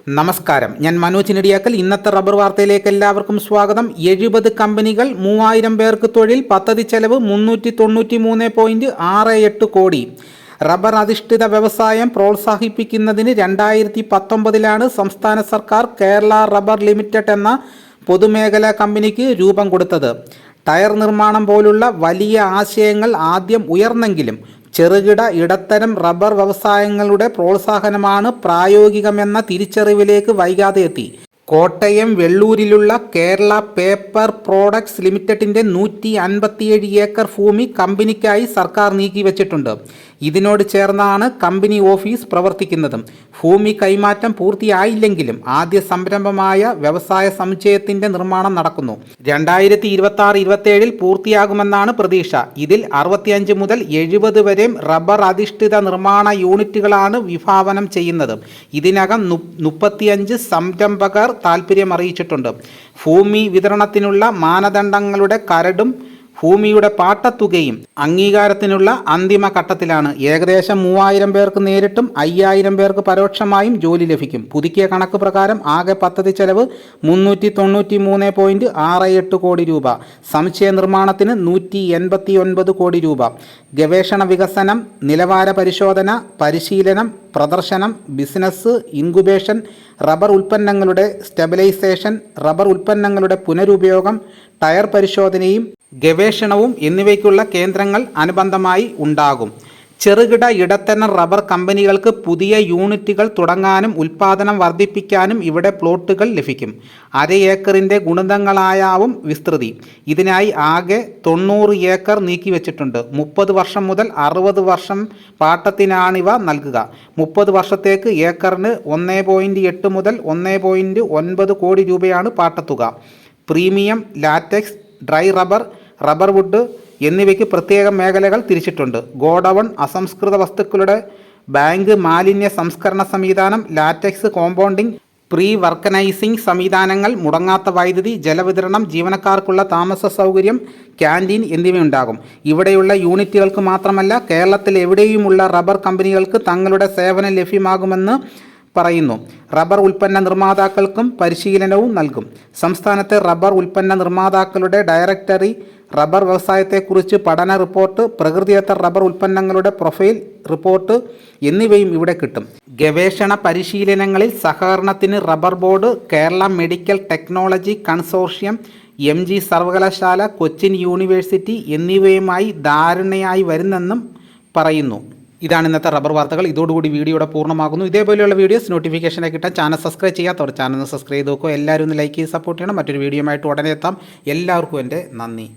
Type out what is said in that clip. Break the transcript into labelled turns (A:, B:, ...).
A: നമസ്കാരം. ഞാൻ മനോജ് നെടിയാക്കൽ. ഇന്നത്തെ റബ്ബർ വാർത്തയിലേക്ക് എല്ലാവർക്കും സ്വാഗതം. എഴുപത് കമ്പനികൾ മൂവായിരം പേർക്ക് തൊഴിൽ പദ്ധതി ചെലവ് മുന്നൂറ്റി തൊണ്ണൂറ്റി മൂന്ന് പോയിന്റ് ആറ് എട്ട് കോടി. റബ്ബർ അധിഷ്ഠിത വ്യവസായം പ്രോത്സാഹിപ്പിക്കുന്നതിന് രണ്ടായിരത്തി പത്തൊമ്പതിലാണ് സംസ്ഥാന സർക്കാർ കേരള റബ്ബർ ലിമിറ്റഡ് എന്ന പൊതുമേഖലാ കമ്പനിക്ക് രൂപം കൊടുത്തത്. ടയർ നിർമ്മാണം പോലുള്ള വലിയ ആശയങ്ങൾ ആദ്യം ഉയർന്നെങ്കിലും ചെറുകിട ഇടത്തരം റബ്ബർ വ്യവസായങ്ങളുടെ പ്രോത്സാഹനമാണ് പ്രായോഗികമെന്ന തിരിച്ചറിവിലേക്ക് വൈകാതെ എത്തി. കോട്ടയം വെള്ളൂരിലുള്ള കേരള പേപ്പർ പ്രോഡക്ട്സ് ലിമിറ്റഡിന്റെ നൂറ്റി അൻപത്തിയേഴ് ഏക്കർ ഭൂമി കമ്പനിക്കായി സർക്കാർ നീക്കിവച്ചിട്ടുണ്ട്. ഇതിനോട് ചേർന്നാണ് കമ്പനി ഓഫീസ് പ്രവർത്തിക്കുന്നതും. ഭൂമി കൈമാറ്റം പൂർത്തിയായില്ലെങ്കിലും ആദ്യ സംരംഭമായ വ്യവസായ സമുച്ചയത്തിന്റെ നിർമ്മാണം നടക്കുന്നു. രണ്ടായിരത്തി ഇരുപത്തി ആറ് ഇരുപത്തിയേഴിൽ പൂർത്തിയാകുമെന്നാണ് പ്രതീക്ഷ. ഇതിൽ അറുപത്തിയഞ്ച് മുതൽ എഴുപത് വരെ റബ്ബർ അധിഷ്ഠിത നിർമ്മാണ യൂണിറ്റുകളാണ് വിഭാവനം ചെയ്യുന്നത്. ഇതിനകം മുപ്പത്തിയഞ്ച് സംരംഭകർ താൽപ്പര്യം അറിയിച്ചിട്ടുണ്ട്. ഭൂമി വിതരണത്തിനുള്ള മാനദണ്ഡങ്ങളുടെ കരടും ഭൂമിയുടെ പാട്ടത്തുകയും അംഗീകാരത്തിനുള്ള അന്തിമ ഘട്ടത്തിലാണ്. ഏകദേശം മൂവായിരം പേർക്ക് നേരിട്ടും അയ്യായിരം പേർക്ക് പരോക്ഷമായും ജോലി ലഭിക്കും. പുതുക്കിയ കണക്ക് പ്രകാരം ആകെ പദ്ധതി ചെലവ് മുന്നൂറ്റി തൊണ്ണൂറ്റി മൂന്ന് പോയിന്റ് ആറ് എട്ട് കോടി രൂപ. സമുച്ചയ നിർമ്മാണത്തിന് നൂറ്റി എൺപത്തി ഒൻപത് കോടി രൂപ. ഗവേഷണ വികസനം നിലവാര പരിശോധന പരിശീലനം പ്രദർശനം ബിസിനസ് ഇൻകുബേഷൻ റബ്ബർ ഉൽപ്പന്നങ്ങളുടെ സ്റ്റെബിലൈസേഷൻ റബ്ബർ ഉൽപ്പന്നങ്ങളുടെ പുനരുപയോഗം ടയർ പരിശോധനയും ഗവേഷണവും എന്നിവയ്ക്കുള്ള കേന്ദ്രങ്ങൾ അനുബന്ധമായി ഉണ്ടാകും. ചെറുകിട ഇടത്തരം റബ്ബർ കമ്പനികൾക്ക് പുതിയ യൂണിറ്റുകൾ തുടങ്ങാനും ഉൽപ്പാദനം വർദ്ധിപ്പിക്കാനും ഇവിടെ പ്ലോട്ടുകൾ ലഭിക്കും. അര ഏക്കറിന്റെ ഗുണിതങ്ങളായാവും വിസ്തൃതി. ഇതിനായി ആകെ തൊണ്ണൂറ് ഏക്കർ നീക്കിവെച്ചിട്ടുണ്ട്. മുപ്പത് വർഷം മുതൽ അറുപത് വർഷം പാട്ടത്തിനാണിവ നൽകുക. മുപ്പത് വർഷത്തേക്ക് ഏക്കറിന് ഒന്ന് പോയിന്റ് എട്ട് മുതൽ ഒന്ന് പോയിന്റ് ഒൻപത് കോടി രൂപയാണ് പാട്ടത്തുക. Premium latex dry rubber rubber wood എന്നിവയ്ക്ക് പ്രത്യേക മേഖലകൾ തിരിച്ചിട്ടുണ്ട്. ഗോഡവൺ അസംസ്കൃത വസ്തുക്കളുടെ ബാങ്ക് മാലിന്യ സംസ്കരണ സംവിധാനം ലാറ്റക്സ് കോമ്പൗണ്ടിംഗ് പ്രീ വർക്കനൈസിംഗ് സംവിധാനങ്ങൾ മുടങ്ങാത്ത വൈദ്യുതി ജലവിതരണം ജീവനക്കാർക്കുള്ള താമസ സൗകര്യം ക്യാന്റീൻ എന്നിവയുണ്ടാകും. ഇവിടെയുള്ള യൂണിറ്റുകൾക്ക് മാത്രമല്ല കേരളത്തിൽ എവിടെയുമുള്ള റബ്ബർ കമ്പനികൾക്ക് തങ്ങളുടെ സേവനം ലഭ്യമാകുമെന്ന് പറയുന്നു. റബ്ബർ ഉൽപ്പന്ന നിർമ്മാതാക്കൾക്കും പരിശീലനവും നൽകും. സംസ്ഥാനത്തെ റബ്ബർ ഉൽപ്പന്ന നിർമ്മാതാക്കളുടെ ഡയറക്ടറി റബ്ബർ വ്യവസായത്തെക്കുറിച്ച് പഠന റിപ്പോർട്ട് പ്രകൃതിദത്ത റബ്ബർ ഉൽപ്പന്നങ്ങളുടെ പ്രൊഫൈൽ റിപ്പോർട്ട് എന്നിവയും ഇവിടെ കിട്ടും. ഗവേഷണ പരിശീലനങ്ങളിൽ സഹകരണത്തിന് rubber board Kerala medical technology consortium M G സർവകലാശാല കൊച്ചിൻ യൂണിവേഴ്സിറ്റി എന്നിവയുമായി ധാരണയായി വരുന്നെന്നും പറയുന്നു. ഇതാണ് ഇന്നത്തെ റബ്ബർ വാർത്തകൾ. ഇതോടുകൂടി വീഡിയോയുടെ പൂർണമാകുന്നു. ഇതേപോലെയുള്ള വീഡിയോസ് നോട്ടിഫിക്കേഷനെ കിട്ടാൻ ചാനൽ സബ്സ്ക്രൈബ് ചെയ്യാത്തവർ ചാനൽ സബ്സ്ക്രൈബ് ചെയ്ത് നോക്കുക എല്ലാവരും ഒന്ന് ലൈക്ക് ചെയ്ത് സപ്പോർട്ട് ചെയ്യണം. മറ്റൊരു വീഡിയോയുമായിട്ട് ഉടനെ എത്താം. എല്ലാവർക്കും എന്റെ നന്ദി.